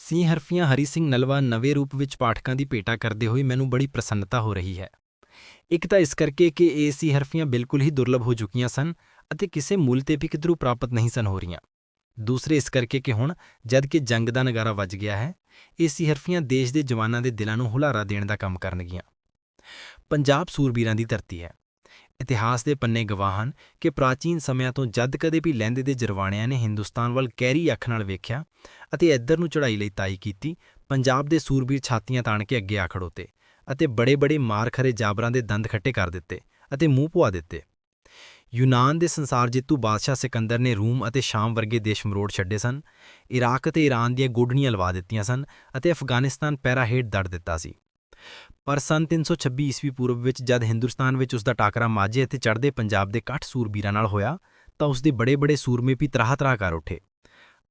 ਸੀ ਹਰਫੀਆਂ ਹਰੀ ਸਿੰਘ ਨਲਵਾ ਨਵੇਂ ਰੂਪ ਵਿੱਚ ਪਾਠਕਾਂ ਦੀ ਭੇਟਾ ਕਰਦੇ ਹੋਏ ਮੈਨੂੰ ਬੜੀ ਪ੍ਰਸੰਨਤਾ ਹੋ ਰਹੀ ਹੈ। ਇੱਕ ਤਾਂ ਇਸ ਕਰਕੇ ਕਿ ਇਹ ਸੀ ਹਰਫੀਆਂ ਬਿਲਕੁਲ ਹੀ ਦੁਰਲਭ ਹੋ ਚੁੱਕੀਆਂ ਸਨ ਅਤੇ ਕਿਸੇ ਮੁੱਲ ਤੇ ਵੀ ਕਿਧਰੋਂ ਪ੍ਰਾਪਤ ਨਹੀਂ ਸਨ ਹੋ ਰਹੀਆਂ। ਦੂਸਰੇ ਇਸ ਕਰਕੇ ਕਿ ਹੁਣ ਜਦ ਕਿ ਜੰਗ ਦਾ ਨਗਾਰਾ ਵੱਜ ਗਿਆ ਹੈ, ਇਹ ਸੀ ਹਰਫੀਆਂ ਦੇਸ਼ ਦੇ ਜਵਾਨਾਂ ਦੇ ਦਿਲਾਂ ਨੂੰ ਹੁਲਾਰਾ ਦੇਣ ਦਾ ਕੰਮ ਕਰਨਗੀਆਂ। ਪੰਜਾਬ ਸੂਰਬੀਰਾਂ ਦੀ ਧਰਤੀ ਹੈ। ਇਤਿਹਾਸ ਦੇ ਪੰਨੇ ਗਵਾਹ ਹਨ ਕਿ ਪ੍ਰਾਚੀਨ ਸਮਿਆਂ ਤੋਂ ਜਦ ਕਦੇ ਵੀ ਲਹਿੰਦੇ ਦੇ ਜਰਵਾਣਿਆਂ ਨੇ ਹਿੰਦੁਸਤਾਨ ਵੱਲ ਕੈਰੀ ਅੱਖ ਨਾਲ ਵੇਖਿਆ ਅਤੇ ਇੱਧਰ ਨੂੰ ਚੜ੍ਹਾਈ ਲਈ ਤਾਈ ਕੀਤੀ, ਪੰਜਾਬ ਦੇ ਸੂਰਬੀਰ ਛਾਤੀਆਂ ਤਾਣ ਕੇ ਅੱਗੇ ਆ ਖੜੋਤੇ ਅਤੇ ਬੜੇ-ਬੜੇ ਮਾਰ-ਖਰੇ ਜਾਬਰਾਂ ਦੇ ਦੰਦ ਖੱਟੇ ਕਰ ਦਿੱਤੇ ਅਤੇ ਮੂੰਹ ਪੁਆ ਦਿੱਤੇ। ਯੂਨਾਨ ਦੇ ਸੰਸਾਰ ਜੇਤੂ ਬਾਦਸ਼ਾਹ ਸਿਕੰਦਰ ਨੇ ਰੂਮ ਅਤੇ ਸ਼ਾਮ ਵਰਗੇ ਦੇਸ਼ ਮਰੋੜ ਛੱਡੇ ਸਨ, ਇਰਾਕ ਅਤੇ ਈਰਾਨ ਦੀਆਂ ਗੋਡਣੀਆਂ ਲਵਾ ਦਿੱਤੀਆਂ ਸਨ ਅਤੇ ਅਫਗਾਨਿਸਤਾਨ ਪੈਰਾ ਹੇਠ ਦੜ ਦਿੱਤਾ ਸੀ। ਪਰ ਸਨ 326 ਈਸਵੀ ਪੂਰਬ ਵਿੱਚ ਜਦ ਹਿੰਦੁਸਤਾਨ ਵਿੱਚ ਉਸ ਦਾ ਟਾਕਰਾ ਮਾਝੇ ਅਤੇ ਚੜ੍ਹਦੇ ਪੰਜਾਬ ਦੇ ਕੱਠ ਸੂਰਬੀਰਾਂ ਨਾਲ ਹੋਇਆ, ਤਾਂ ਉਸ ਦੇ ਬੜੇ-ਬੜੇ ਸੂਰਮੇ ਵੀ ਤਰਾਹ-ਤਰਾਹ ਕਰ ਉੱਠੇ।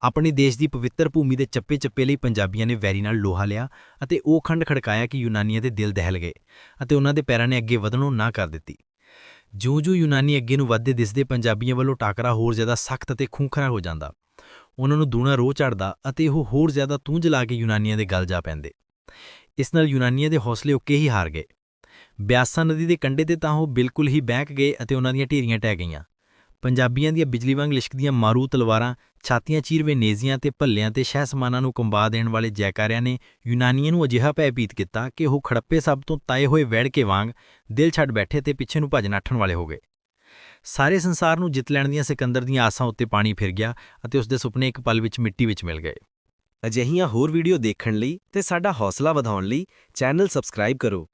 ਆਪਣੇ ਦੇਸ਼ ਦੀ ਪਵਿੱਤਰ ਭੂਮੀ ਦੇ ਚੱਪੇ-ਚੱਪੇ ਲਈ ਪੰਜਾਬੀਆਂ ਨੇ ਵੈਰੀ ਨਾਲ ਲੋਹਾ ਲਿਆ ਅਤੇ ਉਹ ਖੰਡ ਖੜਕਾਇਆ ਕਿ ਯੂਨਾਨੀਆਂ ਦੇ ਦਿਲ ਦਹਿਲ ਗਏ ਅਤੇ ਉਹਨਾਂ ਦੇ ਪੈਰਾਂ ਨੇ ਅੱਗੇ ਵਧਣੋਂ ਨਾ ਕਰ ਦਿੱਤੀ। ਜਿਉਂ-ਜਿਉਂ ਯੂਨਾਨੀ ਅੱਗੇ ਨੂੰ ਵੱਧਦੇ ਦਿਸਦੇ ਪੰਜਾਬੀਆਂ ਵੱਲੋਂ ਟਾਕਰਾ ਹੋਰ ਜ਼ਿਆਦਾ ਸਖਤ ਅਤੇ ਖੂੰਖਰਾ ਹੋ ਜਾਂਦਾ, ਉਹਨਾਂ ਨੂੰ ਦੂਣਾ ਰੋਹ ਚੜਦਾ ਅਤੇ ਉਹ ਹੋਰ ਜ਼ਿਆਦਾ ਤੂੰਝ ਲਾ ਕੇ ਯੂਨਾਨੀਆਂ ਦੇ ਗਲ ਜਾ ਪੈਂਦੇ। ਇਸ ਨਾਲ ਯੂਨਾਨੀਆਂ ਦੇ ਹੌਸਲੇ ਉੱਕੇ ਹੀ ਹਾਰ ਗਏ। ਬਿਆਸਾ ਨਦੀ ਦੇ ਕੰਢੇ ਤੇ ਤਾਂ ਉਹ ਬਿਲਕੁਲ ਹੀ ਬਹਿਕ ਗਏ ਅਤੇ ਉਹਨਾਂ ਦੀਆਂ ਢੇਰੀਆਂ ਟਹਿ ਗਈਆਂ। ਪੰਜਾਬੀਆਂ ਦੀਆਂ ਬਿਜਲੀ ਵਾਂਗ ਲਿਸ਼ਕਦੀਆਂ ਮਾਰੂ ਤਲਵਾਰਾਂ, ਛਾਤੀਆਂ ਚੀਰਵੇਂ ਨੇਜ਼ੀਆਂ ਤੇ ਭੱਲਿਆਂ ਤੇ ਸ਼ਹਿ ਸਮਾਨਾਂ ਨੂੰ ਕੰਬਾ ਦੇਣ ਵਾਲੇ ਜੈਕਾਰਿਆਂ ਨੇ ਯੂਨਾਨੀਆਂ ਨੂੰ ਅਜਿਹਾ ਭੈਭੀਤ ਕੀਤਾ ਕਿ ਉਹ ਖੜੱਪੇ ਸਭ ਤੋਂ ਤਾਏ ਹੋਏ ਵੈੜ ਕੇ ਵਾਂਗ ਦਿਲ ਛੱਡ ਬੈਠੇ ਤੇ ਪਿੱਛੇ ਨੂੰ ਭੱਜ ਨੱਠਣ ਵਾਲੇ ਹੋ ਗਏ। ਸਾਰੇ ਸੰਸਾਰ ਨੂੰ ਜਿੱਤ ਲੈਣ ਦੀਆਂ ਸਿਕੰਦਰ ਦੀਆਂ ਆਸਾਂ ਉੱਤੇ ਪਾਣੀ ਫਿਰ ਗਿਆ ਅਤੇ ਉਸ ਦੇ ਸੁਪਨੇ ਇੱਕ ਪਲ ਵਿੱਚ ਮਿੱਟੀ ਵਿੱਚ ਮਿਲ ਗਏ। ਅਜਿਹੀਆਂ ਹੋਰ ਵੀਡੀਓ ਦੇਖਣ ਲਈ ਤੇ ਸਾਡਾ ਹੌਸਲਾ ਵਧਾਉਣ ਲਈ ਚੈਨਲ ਸਬਸਕ੍ਰਾਈਬ ਕਰੋ।